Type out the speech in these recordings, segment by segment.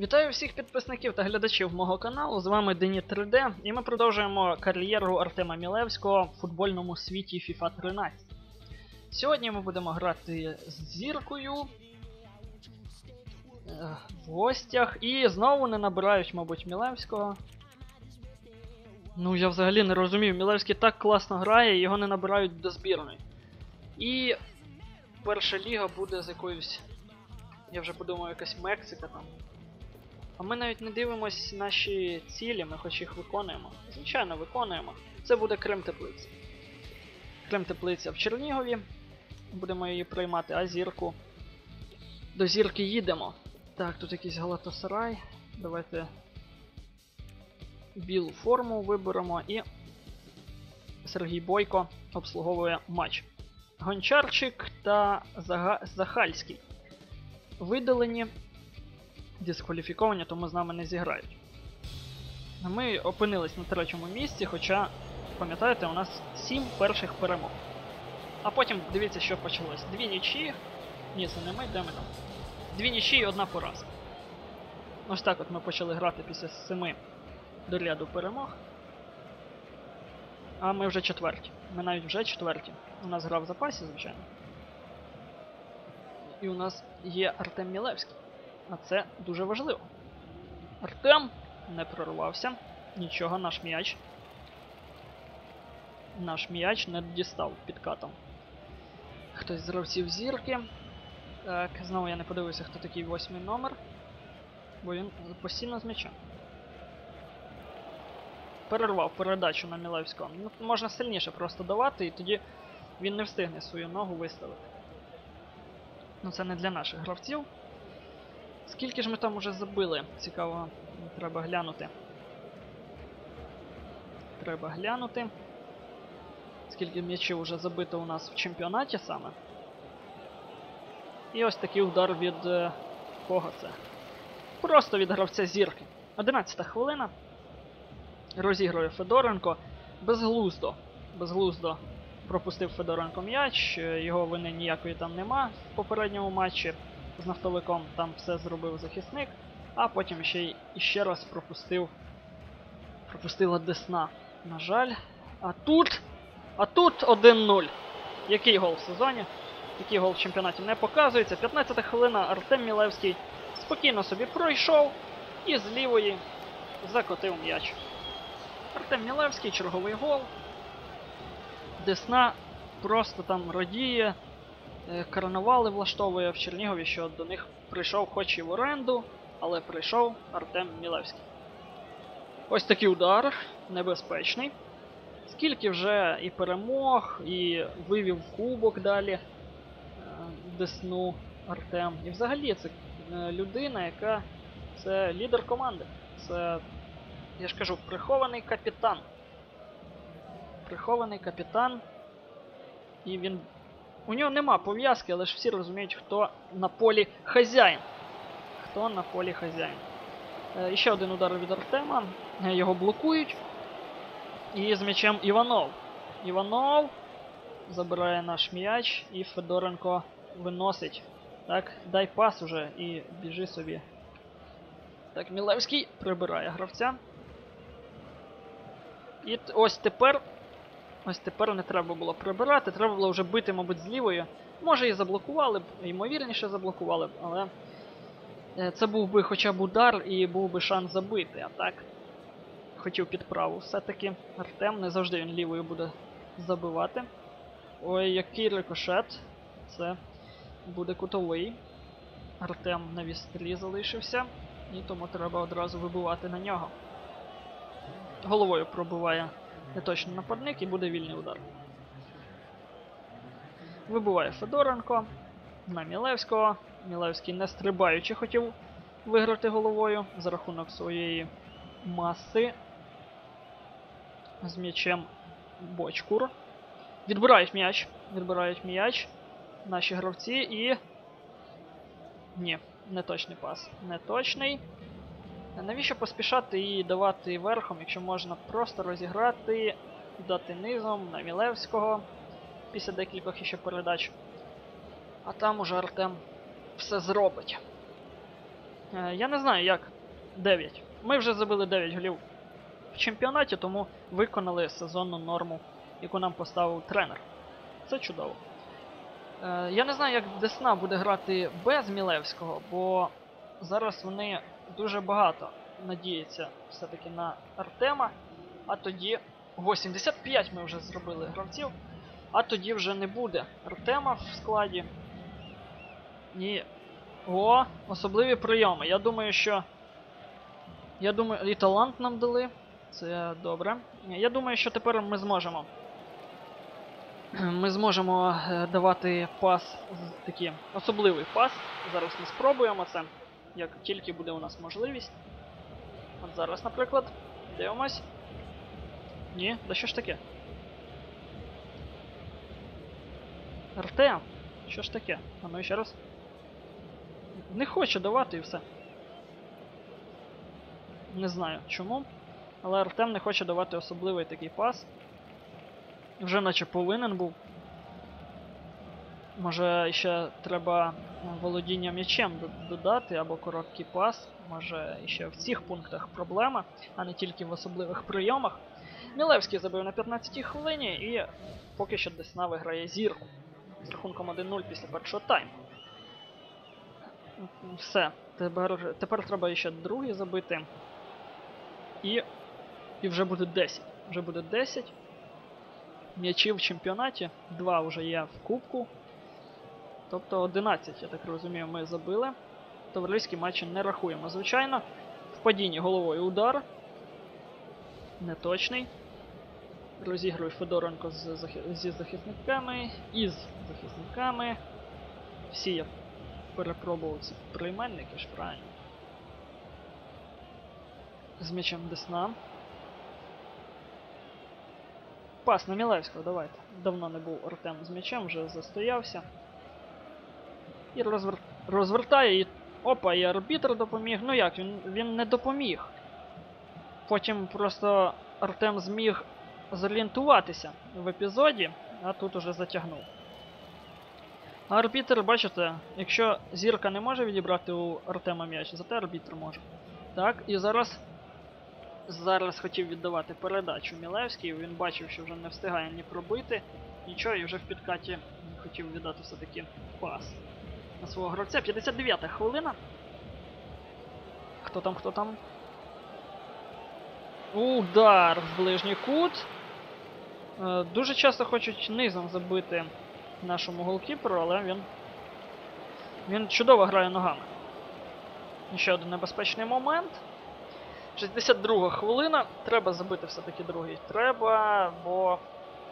Вітаю всіх підписників та глядачів мого каналу. З вами Дені 3D, і ми продовжуємо кар'єру Артема Мілевського в футбольному світі FIFA 13. Сьогодні ми будемо грати з зіркою е, в гостях і знову не набирають, мабуть, Мілевського. Ну, я взагалі не розумію, Мілевський так класно грає, його не набирають до збірної. І перша ліга буде з якоюсь. Я вже подумав, якась Мексика там. А ми навіть не дивимось наші цілі, ми хоч їх виконуємо. Звичайно, виконуємо. Це буде Крим Теплиця. Крим Теплиця в Чернігові. Будемо її приймати, а зірку. До зірки їдемо. Так, тут якийсь Галатасарай. Давайте білу форму виберемо і Сергій Бойко обслуговує матч. Гончарчик та Зага... Захальський видалені дискваліфіковані, тому з нами не зіграють. Ми опинились на третьому місці, хоча, пам'ятаєте, у нас сім перших перемог. А потім дивіться, що почалось. Дві нічі. Ні, це не ми, де ми там? Дві нічі і одна поразка. Ось так от ми почали грати після семи до ряду перемог. А ми вже четверті. Ми навіть вже четверті. У нас гра в запасі, звичайно. І у нас є Артем Мілевський. А це дуже важливо. Артем не прорвався. Нічого, наш м'яч. Наш м'яч не дістав підкатом. Хтось з гравців зірки. Так, знову я не подивився, хто такий восьмий номер. Бо він постійно з м'ячем. Перервав передачу на Мілевського. Ну, можна сильніше просто давати, і тоді він не встигне свою ногу виставити. Ну це не для наших гравців. Скільки ж ми там уже забили? Цікаво, треба глянути. Треба глянути. Скільки м'ячів вже забито у нас в чемпіонаті саме. І ось такий удар від е, кого це? Просто від гравця зірки. 11 хвилина. Розігрує Федоренко. Безглуздо. Безглуздо пропустив Федоренко м'яч, е, його вини ніякої там нема в попередньому матчі з нафтовиком там все зробив захисник, а потім ще й ще раз пропустив. Пропустила Десна. На жаль. А тут. А тут 1-0. Який гол в сезоні? Який гол в чемпіонаті не показується. 15 хвилина Артем Мілевський спокійно собі пройшов і з лівої закотив м'яч. Артем Мілевський, черговий гол. Десна просто там радіє. Е, карнавали влаштовує в Чернігові, що до них прийшов хоч і в оренду, але прийшов Артем Мілевський. Ось такий удар, небезпечний. Скільки вже і перемог, і вивів кубок далі е, Десну Артем. І взагалі це е, людина, яка це лідер команди. Це, я ж кажу, прихований капітан. Прихований капітан. І він у нього нема пов'язки, але ж всі розуміють, хто на полі хазяїн. Хто на полі хазяїн. Е, ще один удар від Артема. Е, його блокують. І з м'ячем Іванов. Іванов забирає наш м'яч і Федоренко виносить. Так, дай пас уже і біжи собі. Так, Мілевський прибирає гравця. І ось тепер Ось тепер не треба було прибирати, треба було вже бити, мабуть, з лівої. Може і заблокували б, ймовірніше заблокували б, але е, це був би хоча б удар і був би шанс забити, а так. Хотів підправу. Все-таки Артем не завжди він лівою буде забивати. Ой, який рикошет. Це буде кутовий. Артем на вістрі залишився, і тому треба одразу вибивати на нього. Головою пробиває неточний нападник і буде вільний удар. Вибиває Федоренко на Мілевського. Мілевський не стрибаючи хотів виграти головою за рахунок своєї маси. З м'ячем Бочкур. Відбирають м'яч. Відбирають м'яч. Наші гравці і. Ні, неточний пас. Неточний. Навіщо поспішати і давати верхом, якщо можна просто розіграти, дати низом на Мілевського після декількох іще передач. А там уже Артем все зробить. Е, Я не знаю, як 9. Ми вже забили 9 голів в чемпіонаті, тому виконали сезонну норму, яку нам поставив тренер. Це чудово. Е, Я не знаю, як Десна буде грати без Мілевського, бо зараз вони дуже багато надіються все-таки на Артема. А тоді 85 ми вже зробили гравців. А тоді вже не буде Артема в складі. Ні. О, особливі прийоми. Я думаю, що. Я думаю, і талант нам дали. Це добре. Я думаю, що тепер ми зможемо. Ми зможемо е, давати пас, такий особливий пас. Зараз ми спробуємо це, як тільки буде у нас можливість. От зараз, наприклад, дивимось. Ні, да що ж таке? Артем, що ж таке? А ну ще раз. Не хоче давати і все. Не знаю чому. Але Артем не хоче давати особливий такий пас. Вже наче повинен був. Може ще треба е, володіння м'ячем додати або короткий пас. Може ще в цих пунктах проблема, а не тільки в особливих прийомах. Мілевський забив на 15-й хвилині і поки що Десна виграє зірку з рахунком 1-0 після першого тайму. Все. Тепер, тепер треба ще другий забити. І, і вже буде 10. Вже буде 10. М'ячів в чемпіонаті. Два вже є в кубку. Тобто 11, я так розумію, ми забили. Товариські матчі не рахуємо. Звичайно, в падінні головою удар. Неточний. Розігрує Федоренко з захи- зі захисниками, із захисниками. Всі я перепробував ці прийменники ж правильно. З м'ячем Десна. Пас на Мілевського, давайте. Давно не був Артем з м'ячем, вже застоявся. І розвер... розвертає і. Опа, і арбітр допоміг. Ну як, він, він не допоміг. Потім просто Артем зміг зорієнтуватися в епізоді, а тут уже затягнув. А арбітр, бачите, якщо зірка не може відібрати у Артема м'яч, зате арбітр може. Так, і зараз. Зараз хотів віддавати передачу Мілевський, він бачив, що вже не встигає ні пробити, нічого, і вже в підкаті хотів віддати все-таки пас на свого гравця. 59-та хвилина. Хто там, хто там? Удар в ближній кут. Е, Дуже часто хочуть низом забити нашому голкіперу, але він. Він чудово грає ногами. Ще один небезпечний момент. 62 хвилина. Треба забити все-таки другий. Треба, бо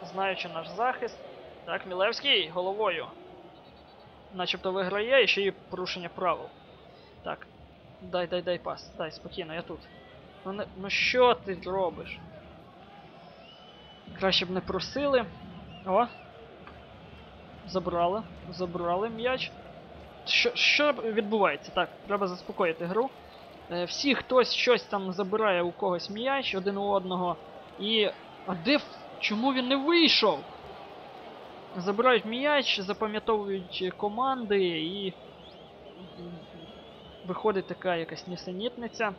знаючи наш захист. Так, Мілевський головою. Начебто виграє і ще й порушення правил. Так. Дай, дай, дай пас. Дай, спокійно, я тут. Ну, не, ну що ти робиш? Краще б не просили. О. Забрали. Забрали м'яч. Що, що відбувається? Так, треба заспокоїти гру. Е, всі хтось щось там забирає у когось м'яч один у одного. І. А де. Чому він не вийшов? Забирають м'яч, запам'ятовують команди і. Виходить така якась нісенітниця.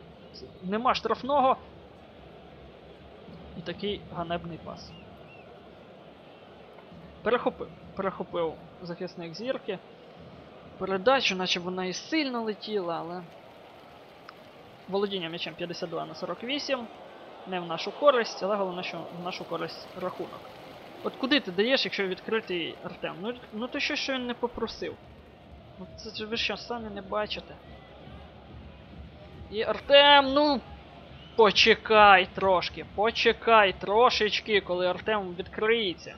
Нема штрафного. І такий ганебний пас. Перехопив. Перехопив захисник зірки. Передачу, наче вона і сильно летіла, але. Володіння м'ячем 52 на 48. Не в нашу користь, але головне, що в нашу користь рахунок. От куди ти даєш, якщо відкритий Артем? Ну, ну то що, що він не попросив? Ну це ви що, самі не бачите. І Артем, ну. Почекай трошки, почекай трошечки, коли Артем відкриється.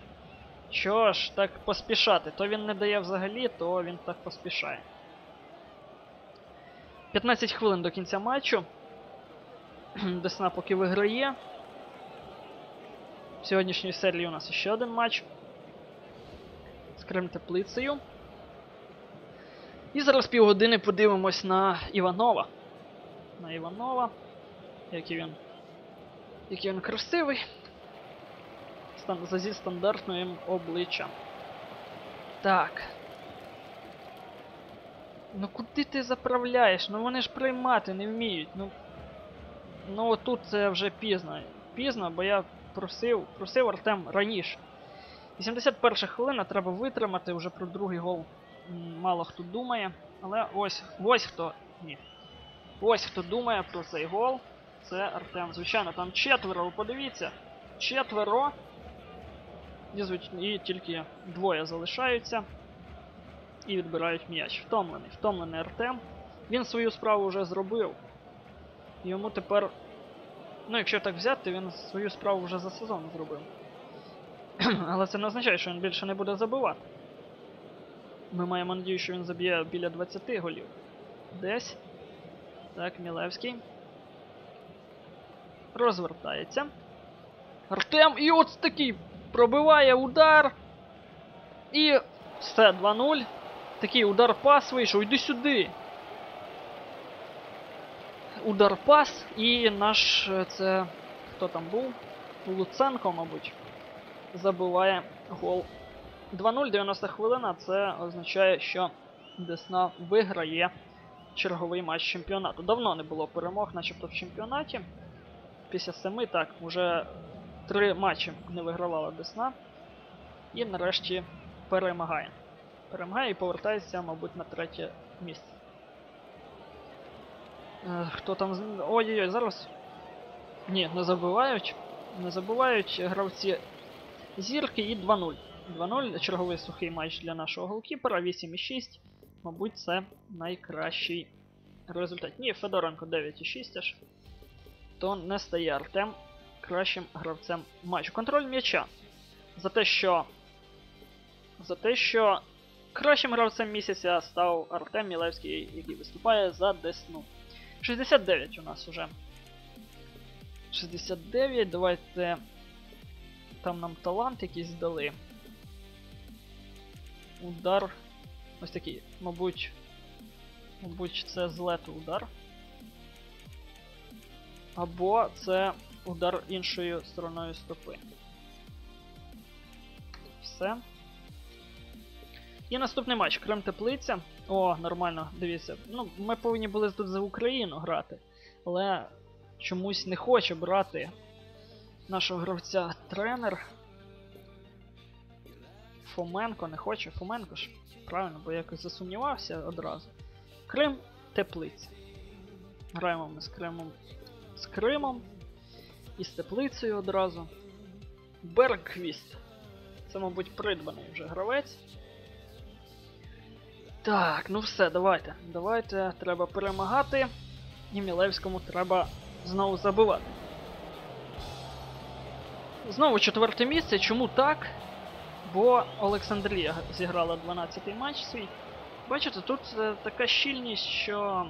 Що ж так поспішати? То він не дає взагалі, то він так поспішає. 15 хвилин до кінця матчу. Десна поки виграє. В сьогоднішній серії у нас ще один матч. З Кремтеплицею. І зараз півгодини подивимось на Іванова. На Іванова. Який він. Який він красивий. Стан, зі стандартним обличчям. Так. Ну куди ти заправляєш? Ну вони ж приймати не вміють. Ну. Ну отут це вже пізно. Пізно, бо я просив, просив Артем раніше. 81 хвилина, треба витримати, вже про другий гол мало хто думає. Але ось ось хто. Ні. Ось хто думає про цей гол. Це Артем. Звичайно, там четверо, ви подивіться. Четверо. І, і тільки двоє залишаються. І відбирають м'яч. Втомлений. Втомлений Артем. Він свою справу вже зробив. Йому тепер. Ну, якщо так взяти, він свою справу вже за сезон зробив. Але це не означає, що він більше не буде забивати. Ми маємо надію, що він заб'є біля 20 голів. Десь. Так, Мілевський. Розвертається. Артем і от такий пробиває удар. І все, 2-0. Такий удар пас вийшов. Іди сюди. Удар пас. І наш е, це. Хто там був? Луценко, мабуть. Забиває гол. 2-0, 90 хвилина. Це означає, що Десна виграє черговий матч чемпіонату. Давно не було перемог, начебто в чемпіонаті. Після семи, так, вже три матчі не вигравала Десна. І нарешті перемагає. Перемагає і повертається, мабуть, на третє місце. Е, хто там. Ой-ой-ой, зараз. Ні, не забувають. Не забувають гравці зірки і 2-0. 2-0, черговий сухий матч для нашого голкіпера, 8,6. Мабуть, це найкращий результат. Ні, Федоренко 9,6 аж. То не стає Артем кращим гравцем матчу. Контроль м'яча. За те, що. За те, що кращим гравцем місяця став Артем Мілевський, який виступає за Десну. 69 у нас уже. 69, давайте. Там нам талант якийсь дали. Удар. Ось такий, мабуть. Мабуть, це з удар. Або це удар іншою стороною стопи. Все. І наступний матч. Крим Теплиця. О, нормально, дивіться. Ну, ми повинні були тут за Україну грати. Але чомусь не хоче брати нашого гравця тренер. Фоменко не хоче. Фоменко ж. Правильно, бо я якось засумнівався одразу. Крим Теплиця. Граємо ми з Кримом. З Кримом. І з теплицею одразу. Бергквіст. Це, мабуть, придбаний вже гравець. Так, ну все, давайте. Давайте, треба перемагати. І Мілевському треба знову забивати. Знову четверте місце. Чому так? Бо Олександрія зіграла 12-й матч свій. Бачите, тут е, така щільність, що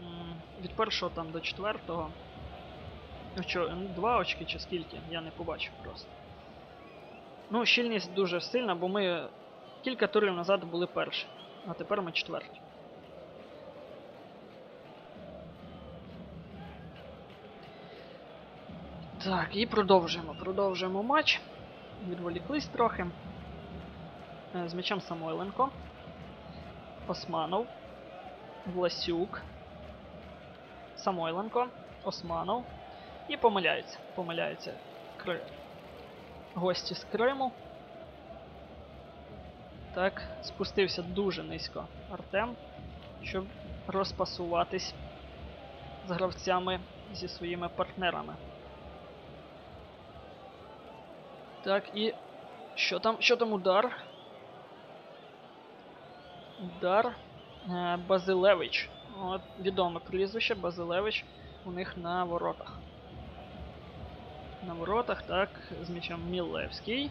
м, від першого там до четвертого. Ну що, ну, два очки чи скільки, я не побачив просто. Ну, щільність дуже сильна, бо ми кілька турів назад були перші, а тепер ми четверті. Так, і продовжуємо. Продовжуємо матч. Відволіклись трохи. Е, З м'ячем Самойленко. Османов. Власюк. Самойленко. Османов. І помиляється. Помиляється Кри... гості з Криму. Так, спустився дуже низько Артем, щоб розпасуватись з гравцями зі своїми партнерами. Так, і. Що там? Що там удар? Удар. Е, Базилевич. От, відоме прізвище Базилевич у них на воротах. На воротах, так, з м'ячем Мілевський.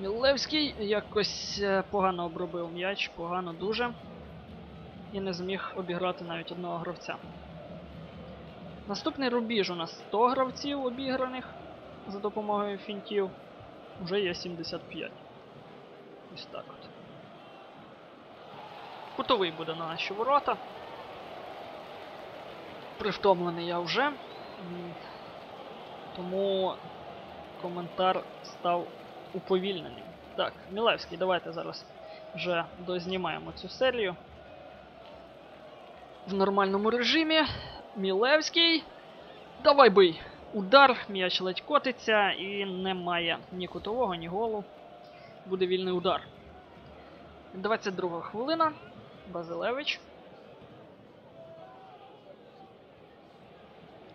Мілевський якось е, погано обробив м'яч, погано дуже. І не зміг обіграти навіть одного гравця. Наступний рубіж у нас 100 гравців обіграних за допомогою фінтів. Уже є 75. Ось так от. Кутовий буде на наші ворота. Привтомлений я вже. Тому коментар став уповільненим. Так, Мілевський, давайте зараз вже дознімаємо цю серію. в нормальному режимі. Мілевський. Давай бий! Удар, м'яч ледь котиться і немає ні кутового, ні голу. Буде вільний удар. 22 хвилина. Базилевич.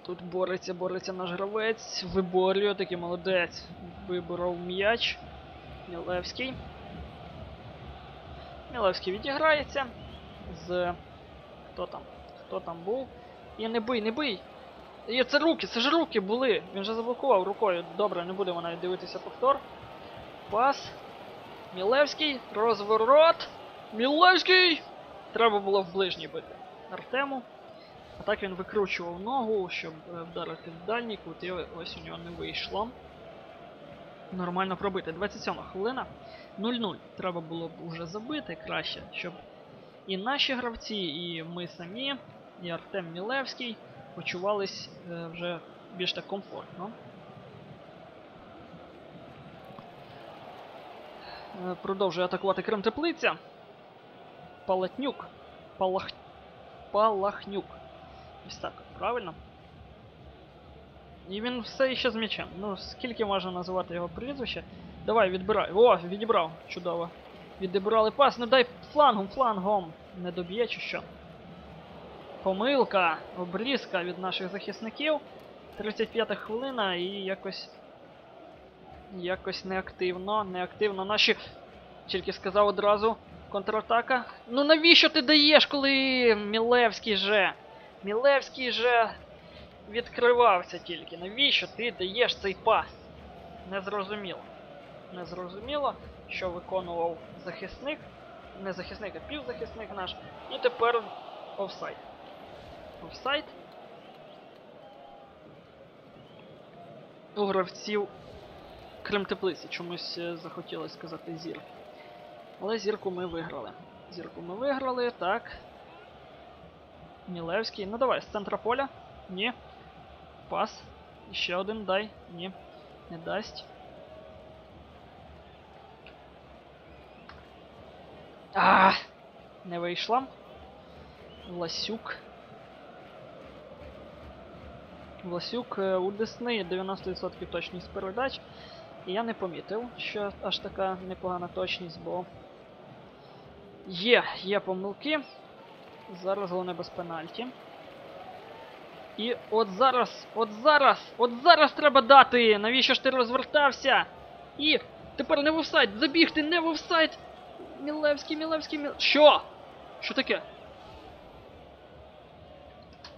Тут бореться, бореться наш гравець. Виборює, такий молодець. Виборов м'яч. Мілевський. Мілевський відіграється. З. Хто там? Хто там був? І не бий, не бий! І це руки, це ж руки були. Він же заблокував рукою. Добре, не будемо навіть дивитися повтор. Пас. Мілевський. Розворот. Мілевський! Треба було в ближній бити. Артему. А так він викручував ногу, щоб е, вдарити в дальній кут, і ось у нього не вийшло. Нормально пробити. 27 хвилина. 0-0. Треба було б уже забити краще, щоб і наші гравці, і ми самі, і Артем Мілевський почувались е, вже більш так комфортно. Е, Продовжує атакувати Крим Теплиця. Палатнюк. Палах... Палахнюк. Ось так, правильно? І він все ще з м'ячем. Ну, скільки можна називати його прізвище? Давай, відбирай. О, відібрав. Чудово. Відібрали пас, не дай флангом, флангом. Не доб'є чи що. Помилка, обрізка від наших захисників. 35 хвилина і якось. Якось неактивно, неактивно. Наші. Тільки сказав одразу. Контратака. Ну навіщо ти даєш, коли Мілевський же? Мілевський же відкривався тільки. Навіщо ти даєш цей пас? Незрозуміло. Незрозуміло, що виконував захисник. Не захисник, а півзахисник наш. І тепер офсайд. Офсайд. У гравців Крим Теплиці. Чомусь е, захотілося сказати зірки. Але зірку ми виграли. Зірку ми виграли, так. Мілевський. Ну давай, з центра поля. Ні. Пас. Ще один дай. Ні. Не дасть. А, не вийшла. Власюк. Власюк е, у Десни 90% точність передач. І я не помітив, що аж така непогана точність, бо є, є помилки. Зараз головне без пенальті. І от зараз, от зараз, от зараз треба дати! Навіщо ж ти розвертався? І тепер не в офсайд! Забігти не в офсайд! Мілевський, Мілевський, Міл... Що? Що таке?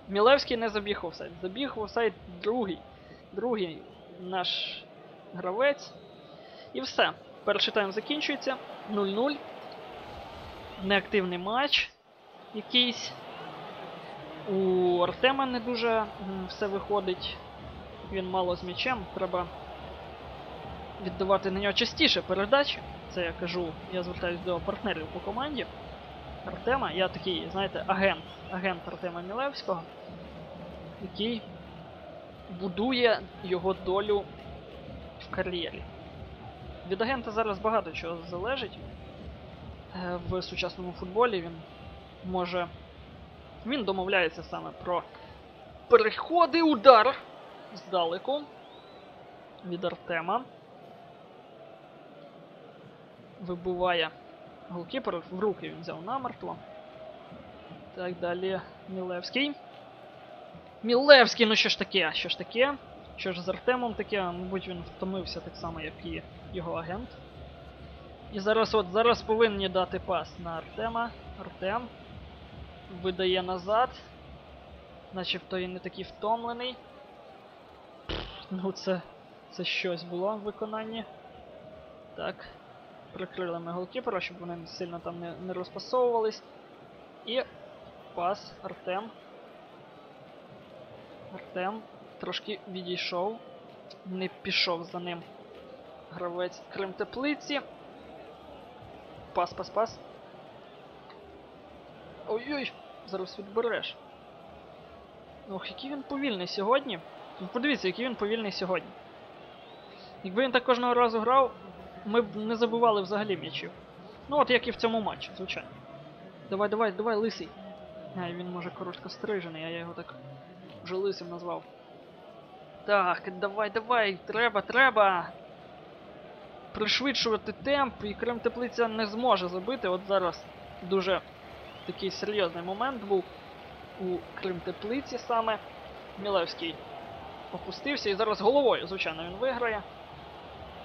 Мілевський не забіг в офсайд. Забіг в офсайд другий. Другий наш гравець. І все. Перший тайм закінчується. 0-0. Неактивний матч якийсь. У Артема не дуже все виходить. Він мало з м'ячем. Треба віддавати на нього частіше передачі. Це я кажу, я звертаюсь до партнерів по команді. Артема. Я такий, знаєте, агент. Агент Артема Мілевського, який будує його долю в кар'єрі. Від агента зараз багато чого залежить е, в сучасному футболі. Він може. Він домовляється саме про переходи, удар здалеку від Артема. Вибуває голкіпер, в руки він взяв намертво. Так, далі Мілевський. Мілевський, ну що ж таке? Що ж таке? Що ж з Артемом таке? Мабуть, він втомився так само, як і його агент. І зараз от зараз повинні дати пас на Артема. Артем видає назад. Начебто він не такий втомлений. Ну це. Це щось було в виконанні. Так. Прикрили ми голкіпера, щоб вони сильно там не, не розпасовувались. І пас Артем. Артем трошки відійшов. Не пішов за ним гравець Крим Теплиці. Пас, пас, пас. Ой-ой! Зараз відбереш. Ох, який він повільний сьогодні. Ну, подивіться, який він повільний сьогодні. Якби він так кожного разу грав, ми б не забували взагалі м'ячів. Ну от як і в цьому матчі, звичайно. Давай, давай, давай, лисий. А, він може коротко стрижений, а я його так вже лисим назвав. Так, давай, давай, треба, треба. Пришвидшувати темп, і Крем Теплиця не зможе забити. От зараз дуже такий серйозний момент був у Крим Теплиці саме. Мілевський опустився і зараз головою, звичайно, він виграє.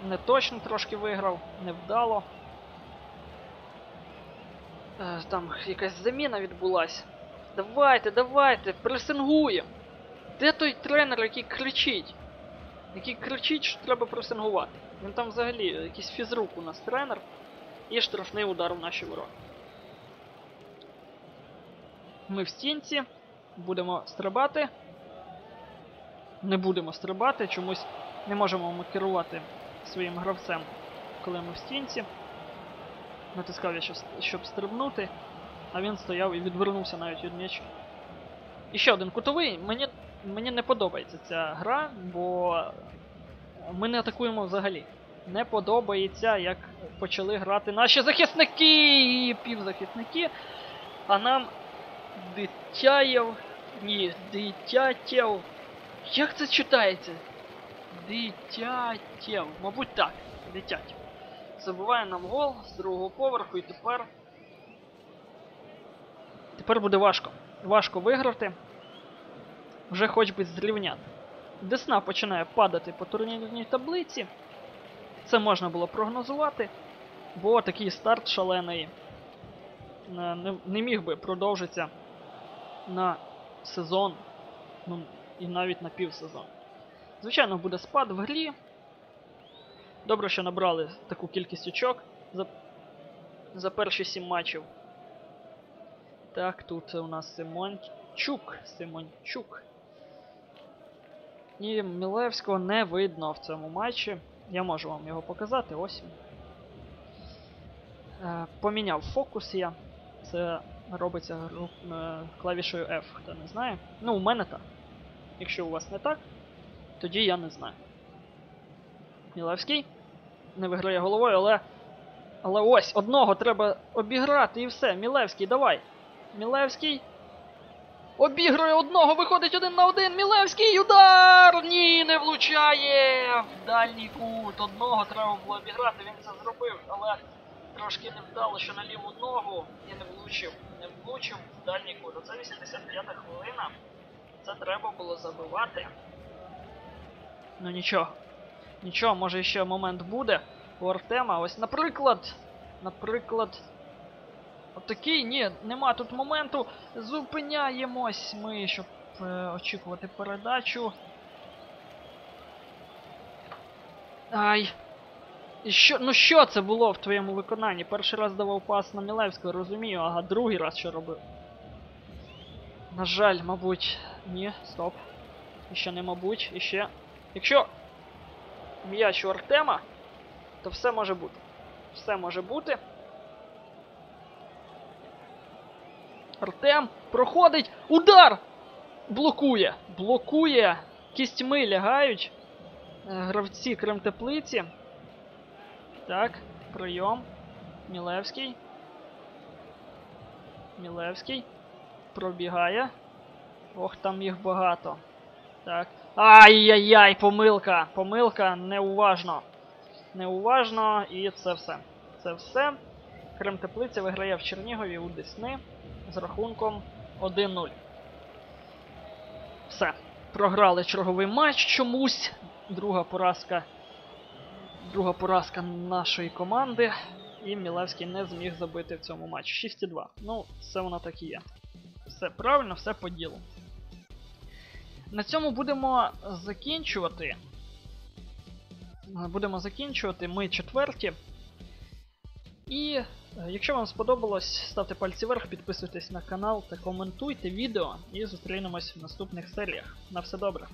Не точно трошки виграв, невдало. Е, Там якась заміна відбулась. Давайте, давайте, пресингуємо. Де той тренер, який кричить? Який кричить, що треба пресингувати. Він там взагалі якийсь фізрук у нас тренер. І штрафний удар в наші ворота. Ми в стінці. Будемо стрибати. Не будемо стрибати, чомусь не можемо ми керувати своїм гравцем, коли ми в стінці. Натискав я, щоб, стрибнути, а він стояв і відвернувся навіть від м'яча. І ще один кутовий. Мені, мені не подобається ця гра, бо ми не атакуємо взагалі. Не подобається, як почали грати наші захисники і півзахисники. А нам Дитяєв. Ні, Дитятєв. Як це читається? Дитятєв. Мабуть так. Дитятєв. Забиває нам гол з другого поверху і тепер. Тепер буде важко. Важко виграти. Вже хоч би зрівняти. Десна починає падати по турнірній таблиці. Це можна було прогнозувати, бо такий старт шалений е, не, не міг би продовжитися на сезон, ну і навіть на півсезон. Звичайно, буде спад в грі. Добре, що набрали таку кількість очок за, за перші сім матчів. Так, тут у нас Симончук. Симончук. І Мілевського не видно в цьому матчі. Я можу вам його показати, ось. Е, поміняв фокус я. Це робиться гру- е, клавішою F, хто не знає. Ну, у мене так. Якщо у вас не так, тоді я не знаю. Мілевський не виграє головою, але. Але ось одного треба обіграти і все. Мілевський, давай. Мілевський. Обігрує одного, виходить один на один. Мілевський удар! Ні, не влучає! В дальній кут. Одного треба було обіграти, він це зробив, але трошки невдало, що на ліву ногу і не влучив. Не влучив в дальній кут. Оце 85-та хвилина. Це треба було забивати. Ну нічого. Нічого, може ще момент буде у Артема. Ось, наприклад. Наприклад. Отакий, ні, нема тут моменту. Зупиняємось ми, щоб е, очікувати передачу. Ай. І що, ну що це було в твоєму виконанні? Перший раз давав пас на Мілевського, розумію, ага, другий раз що робив. На жаль, мабуть. Ні, стоп. Іще не мабуть, іще. Якщо м'яч у Артема, то все може бути. Все може бути. Артем проходить. Удар! Блокує. Блокує. Кістьми лягають. Е, Гравці Кремтеплиці. Так, прийом. Мілевський. Мілевський. Пробігає. Ох, там їх багато. Так. Ай-яй-яй, помилка! Помилка неуважно. Неуважно, і це все. Це все. Крем Теплиця виграє в Чернігові у Десни з рахунком 1-0. Все. Програли черговий матч чомусь. Друга поразка. Друга поразка нашої команди. І Мілевський не зміг забити в цьому матчі. 6-2. Ну, це воно так і є. Все правильно, все по ділу. На цьому будемо закінчувати. Будемо закінчувати. Ми четверті. І е, якщо вам сподобалось, ставте пальці вверх, підписуйтесь на канал та коментуйте відео. І зустрінемось в наступних серіях. На все добре.